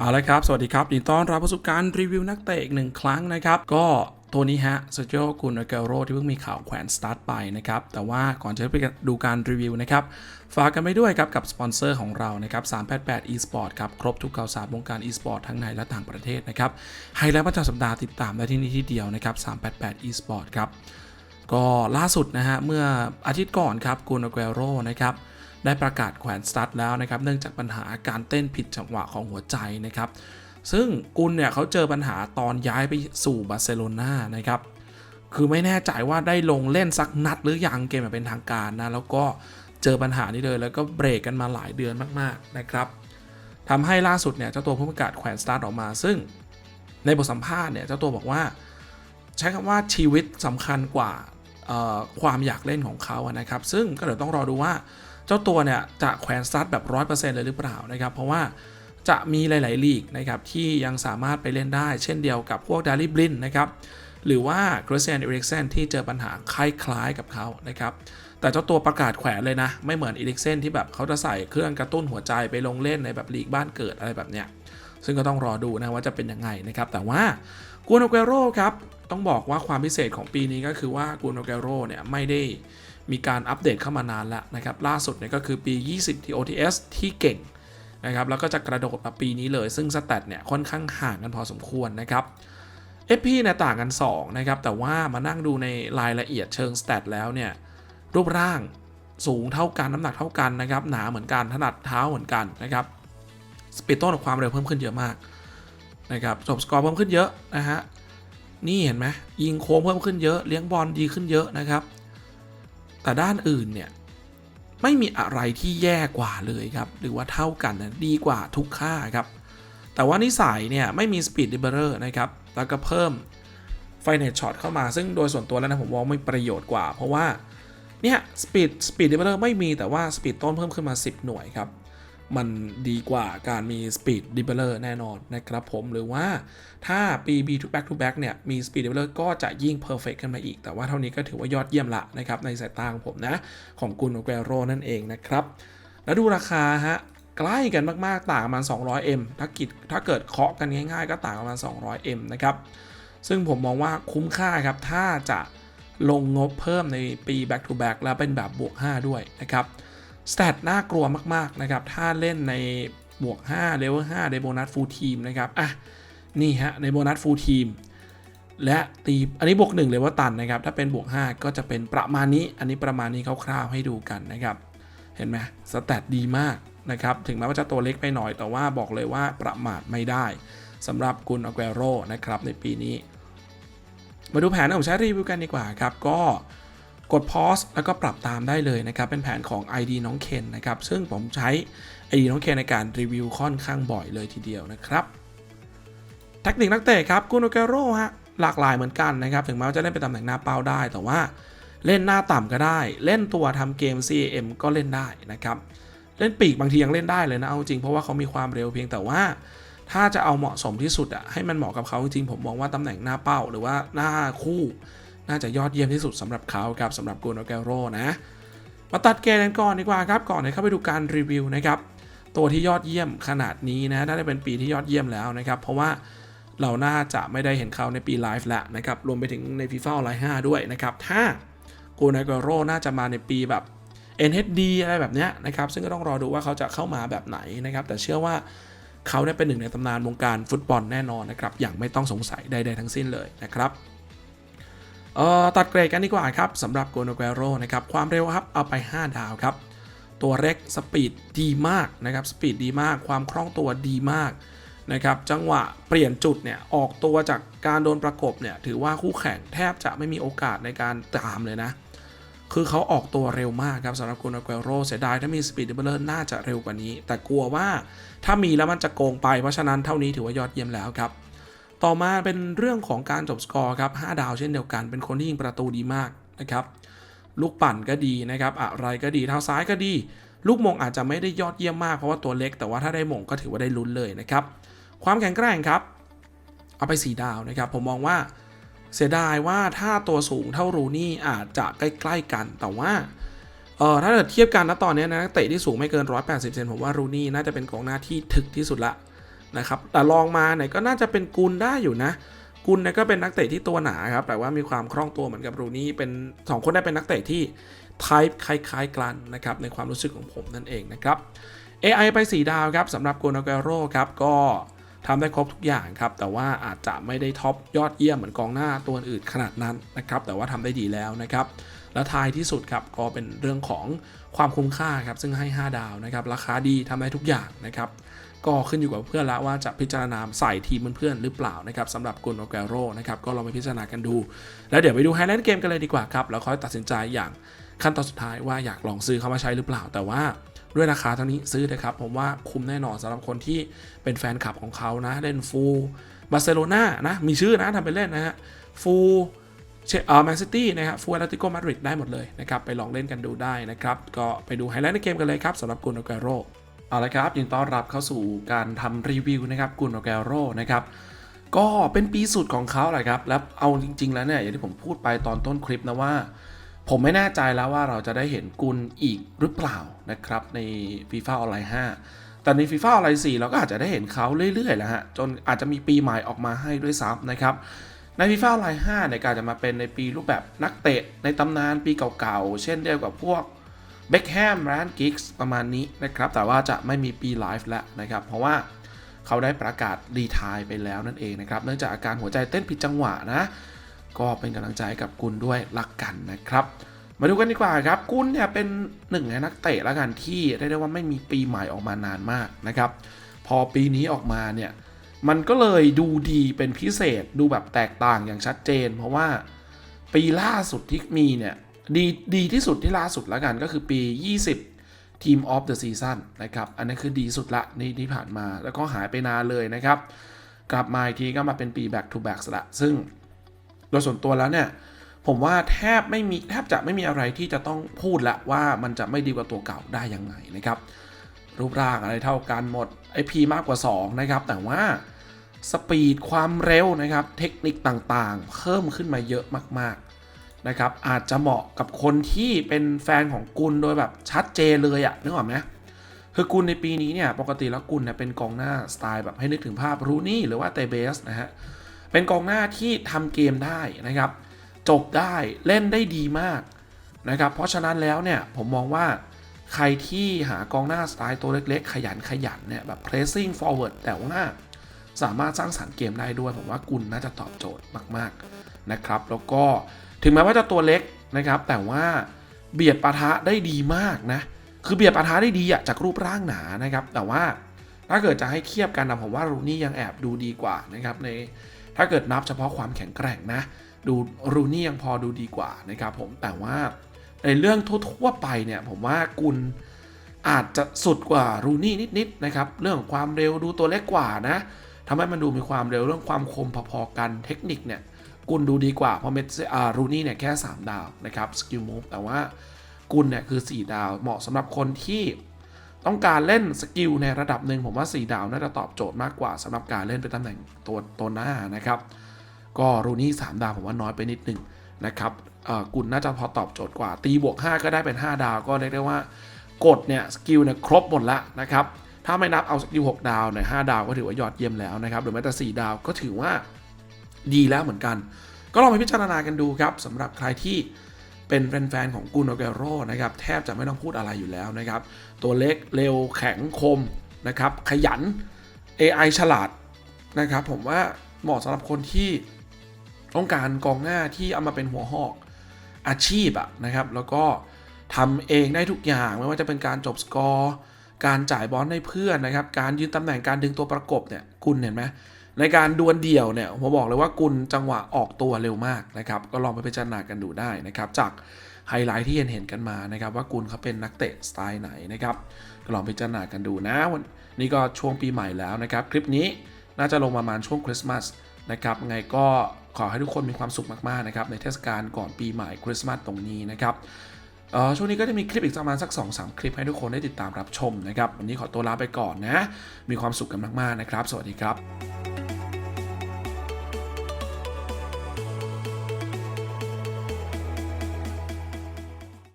เอาละครับ สวัสดีครับยินดีต้อนรับประสบการณ์รีวิวนักเตะอีกหนึ่งครั้งนะครับ ก็ตัวนี้ฮะเซอร์เจโอกุนเกโรที่เพิ่งมีข่าวแขวนสตาร์ทไปนะครับ แต่ว่าก่อนจะไปดูการรีวิวนะครับ ฝากกันไปด้วยครับกับสปอนเซอร์ของเรานะครับ 388 eSport ครับ ครบทุกข่าวสารวงการ eSport ทั้งในและต่างประเทศนะครับไฮไลท์ประจำสัปดาห์ติดตามได้ที่นี่ที่เดียวนะครับ 388 eSport ครับก็ล่าสุดนะฮะเมื่ออาทิตย์ก่อนครับกูนเกโรนะครับ ได้ประกาศแขวนสตาร์ทแล้วนะครับเนื่องจากปัญหาการเต้นผิดจังหวะของหัวใจนะครับซึ่งกุลเนี่ยเขาเจอปัญหาตอนย้ายไปสู่บาร์เซโลนานะครับคือไม่แน่ใจว่าได้ลงเล่นสักนัดหรือยังเกมแบบเป็นทางการนะแล้วก็เจอปัญหานี้เลยแล้วก็เบรกกันมาหลายเดือนมากๆนะครับทำให้ล่าสุดเนี่ยเจ้าตัวเพิ่งประกาศแขวนสตาร์ทออกมา ซึ่งในบทสัมภาษณ์เนี่ยเจ้าตัวบอกว่า ใช้คำว่าชีวิตสำคัญกว่าความอยากเล่นของเขานะครับ ซึ่งก็เดี๋ยวต้องรอดูว่า เจ้าตัวเนี่ยจะแขวนสตาร์ทแบบ 100%เลยหรือเปล่านะครับ เพราะว่าจะมีหลาย ๆ ลีกนะครับที่ยังสามารถไปเล่นได้ เช่นเดียวกับพวกดาริบลินนะครับหรือว่าคริสเตียนเอริกเซนที่เจอปัญหาคล้ายๆกับเขานะครับแต่เจ้าตัวประกาศแขวนเลยนะ ไม่เหมือนอีริกเซนที่แบบเขาจะใส่เครื่องกระตุ้นหัวใจไปลงเล่นในแบบลีกบ้านเกิดอะไรแบบเนี้ยซึ่งก็ต้องรอดูนะว่าจะเป็นยังไงนะครับ แต่ว่ากูนโอเกโรครับ ต้องบอกว่าความพิเศษของปีนี้ก็คือว่ากูนโอเกโรเนี่ยไม่ได้ มีการอัปเดตเข้ามานานแล้วนะครับ ล่าสุดเนี่ยก็คือปี 20ที่ OTS ที่เก่งนะครับ แล้วก็จะกระโดดมาปีนี้เลย ซึ่งสแตทเนี่ยค่อนข้างห่างกันพอสมควรนะครับ FP เนี่ยต่างกัน 2 นะครับ แต่ว่ามานั่งดูในรายละเอียดเชิงสแตทแล้วเนี่ย รูปร่างสูงเท่ากัน น้ำหนักเท่ากันนะครับ หนาเหมือนกัน ถนัดเท้าเหมือนกันนะครับ สปีดต้กับความเร็วเพิ่มขึ้นเยอะมากนะครับจบสกอร์เพิ่มขึ้นเยอะนะฮะ นี่เห็นไหมยิงโค้งเพิ่มขึ้นเยอะ เลี้ยงบอลดีขึ้นเยอะนะครับ แต่ด้านอื่นเนี่ยไม่มีอะไรที่แย่กว่าเลยครับ หรือว่าเท่ากันนะดีกว่าทุกค่าครับ แต่ว่านิสัยเนี่ยไม่มีสปีดดิเบอร์นะครับ แล้วก็เพิ่มไฟเนตช็อตเข้ามา ซึ่งโดยส่วนตัวแล้วนะผมว่าไม่ประโยชน์กว่า เพราะว่าเนี่ยสปีดสปีดดิเบอร์ไม่มีแต่ว่าสปีดต้นเพิ่มขึ้นมา 10 หน่วยครับ มันดีกว่าการมี Speed d e v e l o p e r แน่นอนนะครับผมหรือว่าถ้าปี B to back to back เนี่ยมี Speed d e v e l o p e r ก็จะยิ่ง perfect ขึ้นมาอีก แต่ว่าเท่านี้ก็ถือว่ายอดเยี่ยมละนะครับในสายตาของผมนะ ของกุนโอเกโรนั่นเองนะครับ แล้วดูราคาฮะใกล้กันมากๆ ต่างประมาณ 200M ถ้ากิดถ้าเกิดเคาะกันง่ายๆ ก็ต่างประมาณ 200M นะครับ ซึ่งผมมองว่าคุ้มค่าครับ ถ้าจะลงงบเพิ่มในปี back to back แล้วเป็นแบบบวก 5 ด้วยนะครับ สแตทน่ากลัวมากๆนะครับ ถ้าเล่นในบวก5เลเวล5ในโบนัสฟูลทีมนะครับ อะ นี่ฮะ ในโบนัสฟูลทีมและตี อันนี้บวก1เลยว่าตันนะครับ ถ้าเป็นบวก 5 ก็จะเป็นประมาณนี้ อันนี้ประมาณนี้คร่าวๆให้ดูกันนะครับ เห็นไหมสแตทดีมากนะครับ ถึงแม้ว่าจะตัวเล็กไปหน่อย แต่ว่าบอกเลยว่าประมาทไม่ได้สำหรับกุนอเกโรนะครับในปีนี้ มาดูแผนที่ผมใช้รีวิวกันดีกว่าครับ ก็ กด pause แล้วก็ปรับตามได้เลยนะครับ เป็นแผนของ ID น้องเคนนะครับ ซึ่งผมใช้ ID น้องเคนในการรีวิวค่อนข้างบ่อยเลยทีเดียวนะครับเทคนิคนักเตะครับกูโนเกโร่ฮะหลากหลายเหมือนกันนะครับ ถึงแม้ว่าจะเล่นเป็นตำแหน่งหน้าเป้าได้ แต่ว่าเล่นหน้าต่ำก็ได้ เล่นตัวทำเกม CAM ก็เล่นได้นะครับ เล่นปีกบางทียังเล่นได้เลยนะเอาจริงเพราะว่าเขามีความเร็วเพียงแต่ว่าถ้าจะเอาเหมาะสมที่สุดอะให้มันเหมาะกับเขาจริงผมมองว่าตำแหน่งหน้าเป้าหรือว่าหน้าคู่ น่าจะยอดเยี่ยมที่สุดสำหรับเขาครับสำหรับกูโนเกโรนะ มาตัดเกณฑ์กันก่อนดีกว่าครับ ก่อนที่เข้าไปดูการรีวิวนะครับ ตัวที่ยอดเยี่ยมขนาดนี้นะน่าจะเป็นปีที่ยอดเยี่ยมแล้วนะครับ เพราะว่าเราน่าจะไม่ได้เห็นเขาในปีไลฟ์แล้วนะครับ รวมไปถึงใน FIFA ออนไลน์5ด้วยนะครับ ถ้ากูโนเกโรน่าจะมาในปีแบบ NHD อะไรแบบเนี้ยนะครับ ซึ่งก็ต้องรอดูว่าเขาจะเข้ามาแบบไหนนะครับ แต่เชื่อว่าเขาได้เป็นหนึ่งในตำนานวงการฟุตบอลแน่นอนนะครับ อย่างไม่ต้องสงสัยใดๆทั้งสิ้นเลยนะครับ เอ่อตัดเกรดกันดีกว่าครับสำหรับโกโนเกโรนะครับความเร็วครับเอาไป 5 ดาวครับ ตัวเร็กสปีดดีมากนะครับสปีดดีมาก ความคล่องตัวดีมากนะครับจังหวะเปลี่ยนจุดเนี่ยออกตัวจากการโดนประกบเนี่ยถือว่าคู่แข่งแทบจะไม่มีโอกาสในการตามเลยนะ คือเขาออกตัวเร็วมากครับสำหรับโกโนเกโรเสียดายถ้ามีสปีดเดเบลน่าจะเร็วกว่านี้ แต่กลัวว่าถ้ามีแล้วมันจะโกงไปเพราะฉะนั้นเท่านี้ถือว่ายอดเยี่ยมแล้วครับ ต่อมาเป็นเรื่องของการจบสกอร์ครับ5ดาวเช่นเดียวกัน เป็นคนที่ยิงประตูดีมากนะครับ ลูกปั่นก็ดีนะครับ อะไรก็ดีเท้าซ้ายก็ดี ลูกมงอาจจะไม่ได้ยอดเยี่ยมมากเพราะว่าตัวเล็ก แต่ว่าถ้าได้มงก็ถือว่าได้ลุ้นเลยนะครับ ความแข็งแกร่งครับ เอาไป 4 ดาวนะครับ ผมมองว่าเสียดายว่าถ้าตัวสูงเท่ารูนี่อาจจะใกล้ๆกัน แต่ว่าเออถ้าเกิดเทียบกันนะตอนนี้นะนักเตะที่สูงไม่เกิน 180เซนผมว่ารูนี่น่าจะเป็นกองหน้าที่ถึกที่สุดละ นะครับแต่ลองมาเนี่ยก็น่าจะเป็นกุลได้อยู่นะ กุลเนี่ยก็เป็นนักเตะที่ตัวหนาครับแต่ว่ามีความคล่องตัวเหมือนกับรูนี่เป็นสองคนได้เป็นนักเตะที่ type คล้ายๆกันนะครับในความรู้สึกของผมนั่นเองนะครับ AI ไป 4 ดาวครับสำหรับโกนาเกโรครับก็ทำได้ครบทุกอย่างครับ แต่ว่าอาจจะไม่ได้ท็อปยอดเยี่ยมเหมือนกองหน้าตัวอื่นขนาดนั้นนะครับแต่ว่าทำได้ดีแล้วนะครับ แล้วท้ายที่สุดครับก็เป็นเรื่องของความคุ้มค่าครับซึ่งให้ 5 ดาวนะครับราคาดีทำได้ทุกอย่างนะครับ ก็ขึ้นอยู่กับเพื่อนละว่าจะพิจารณาใส่ทีมเพื่อนหรือเปล่านะครับสำหรับกุนโอเกโรนะครับก็ลองไปพิจารณากันดู แล้วเดี๋ยวไปดูไฮไลท์เกมกันเลยดีกว่าครับแล้วค่อยตัดสินใจอย่างขั้นตอนสุดท้ายว่าอยากลองซื้อเข้ามาใช้หรือเปล่า แต่ว่าด้วยราคาเท่านี้ซื้อเลยครับผมว่าคุ้มแน่นอนสำหรับคนที่เป็นแฟนคลับของเขานะเล่นฟูบาร์เซโลนานะมีชื่อนะทำเป็นเล่นนะฮะฟูเชเออแมนซิตี้นะครับฟูอาร์ติโกมาดริดได้หมดเลยนะครับ ไปลองเล่นกันดูได้นะครับ ก็ไปดูไฮไลท์ในเกมกันเลยครับสำหรับกุนโอเกโร เอาละครับยินดีต้อนรับเข้าสู่การทำรีวิวนะครับกุนโอเกโรนะครับก็เป็นปีสุดของเขาแหละครับ แล้วเอาจริง ๆ แล้วเนี่ยอย่างที่ผมพูดไปตอนต้นคลิปนะว่า ผมไม่แน่ใจแล้วว่าเราจะได้เห็นกุลอีกหรือเปล่านะครับใน FIFA ออนไลน์5แต่ใน FIFA ออนไลน์4เราก็อาจจะได้เห็นเขาเรื่อยๆแล้วฮะจนอาจจะมีปีใหม่ออกมาให้ด้วยซ้ำนะครับใน FIFA ออนไลน์5เนี่ยกาจจะมาเป็นในปีรูปแบบนักเตะในตำนานปีเก่าๆเช่นเดียวกับพวก เบคแฮมแรนกิกส์ประมาณนี้นะครับ แต่ว่าจะไม่มีปีไลฟ์แล้วนะครับ เพราะว่าเขาได้ประกาศรีทายไปแล้วนั่นเองนะครับ เนื่องจากอาการหัวใจเต้นผิดจังหวะนะ ก็เป็นกำลังใจกับกุลด้วยรักกันนะครับ มาดูกันดีกว่าครับกุลเนี่ยเป็นหนึ่งในนักเตะละกันที่ได้ได้ว่าไม่มีปีใหม่ออกมานานมากนะครับ พอปีนี้ออกมาเนี่ยมันก็เลยดูดีเป็นพิเศษดูแบบแตกต่างอย่างชัดเจน เพราะว่าปีล่าสุดที่มีเนี่ย ดีดีที่สุดที่ล่าสุดและกันก็คือปี 20 ทีมออฟเดอะซีซั่นนะครับ อันนี้คือดีสุดละในที่ผ่านมาแล้วก็หายไปนานเลยนะครับ กลับมาอีกทีก็มาเป็นปี back to back ละ ซึ่งโดยส่วนตัวแล้วเนี่ย ผมว่าแทบไม่มีแทบจะไม่มีอะไรที่จะต้องพูดละว่ามันจะไม่ดีกว่าตัวเก่าได้ยังไงนะครับ รูปร่างอะไรเท่ากันหมด IP มากกว่า 2 นะครับ แต่ว่าสปีดความเร็วนะครับ เทคนิคต่างๆ เพิ่มขึ้นมาเยอะมาก นะครับอาจจะเหมาะกับคนที่เป็นแฟนของกุลโดยแบบชัดเจนเลยอะนึกออกไหมคือกุลในปีนี้เนี่ยปกติแล้วกุลเนี่ยเป็นกองหน้าสไตล์แบบให้นึกถึงภาพรูนี่หรือว่าเตเบสนะฮะเป็นกองหน้าที่ทำเกมได้นะครับจบได้เล่นได้ดีมากนะครับเพราะฉะนั้นแล้วเนี่ยผมมองว่าใครที่หากองหน้าสไตล์ตัวเล็กๆ ขยันขยันเนี่ยแบบ pressing forward แต่ว่าสามารถสร้างสรรค์เกมได้ด้วย ผมว่ากุลน่าจะตอบโจทย์มากๆนะครับ แล้วก็ ถึงแม้ว่าจะตัวเล็กนะครับ แต่ว่าเบียดปะทะได้ดีมากนะ คือเบียดปะทะได้ดีอะจากรูปร่างหนานะครับ แต่ว่าถ้าเกิดจะให้เทียบกันนะผมว่ารูนี่ยังแอบดูดีกว่านะครับในถ้าเกิดนับเฉพาะความแข็งแกร่งนะ ดูรูนี่ยังพอดูดีกว่านะครับผมแต่ว่าในเรื่องทั่วๆไปเนี่ยผมว่ากุลอาจจะสุดกว่ารูนี่นิดๆนะครับเรื่องของความเร็วดูตัวเล็กกว่านะทำให้มันดูมีความเร็วเรื่องความคมพอๆกันเทคนิคเนี่ย กุลดูดีกว่า เพราะเมสอารูนี่เนี่ยแค่ 3 ดาวนะครับสกิลมูฟแต่ว่ากุลเนี่ยคือ 4 ดาวเหมาะสำหรับคนที่ต้องการเล่นสกิลในระดับหนึ่งผมว่า 4 ดาวน่าจะตอบโจทย์มากกว่าสำหรับการเล่นเป็นตำแหน่งตัวตัวหน้านะครับ ก็รูนี่ 3 ดาวผมว่าน้อยไปนิดนึงนะครับอ่อกุลน่าจะพอตอบโจทย์กว่า ตีบวก 5 ก็ได้เป็น 5 ดาวก็เรียกได้ว่ากดเนี่ยสกิลเนี่ยครบหมดละนะครับถ้าไม่นับเอาสกิล6ดาวเนี่ย5ดาวก็ถือว่ายอดเยี่ยมแล้วนะครับหรือแม้แต่4ดาวก็ถือว่า ดีแล้วเหมือนกัน ก็ลองไปพิจารณากันดูครับสำหรับใครที่เป็นแฟนๆของกุนโอเกโรนะครับแทบจะไม่ต้องพูดอะไรอยู่แล้วนะครับ ตัวเล็กเร็วแข็งคมนะครับ ขยัน AI ฉลาดนะครับ ผมว่าเหมาะสำหรับคนที่ต้องการกองหน้าที่เอามาเป็นหัวหอกอาชีพอะนะครับ แล้วก็ทำเองได้ทุกอย่างไม่ว่าจะเป็นการจบสกอร์ การจ่ายบอลให้เพื่อนนะครับ การยืนตำแหน่งการดึงตัวประกบเนี่ยกุลเห็นไหม ในการดวลเดี่ยวเนี่ยผมบอกเลยว่ากุลจังหวะออกตัวเร็วมากนะครับก็ลองไปพิจารณากันดูได้นะครับจากไฮไลท์ที่เห็นเห็นกันมานะครับว่ากุลเขาเป็นนักเตะสไตล์ไหนนะครับก็ลองพิจารณากันดูนะวันนี้ก็ช่วงปีใหม่แล้วนะครับ คลิปนี้น่าจะลงประมาณช่วงคริสต์มาสนะครับไงก็ขอให้ทุกคนมีความสุขมากๆนะครับในเทศกาลก่อนปีใหม่คริสต์มาสตรงนี้นะครับออช่วงนี้ก็จะมีคลิปอีกประมาณสัก 2-3 คลิปให้ทุกคนได้ติดตามรับชมนะครับ วันนี้ขอตัวลาไปก่อนนะ มีความสุขกันมาก ๆ นะครับ สวัสดีครับ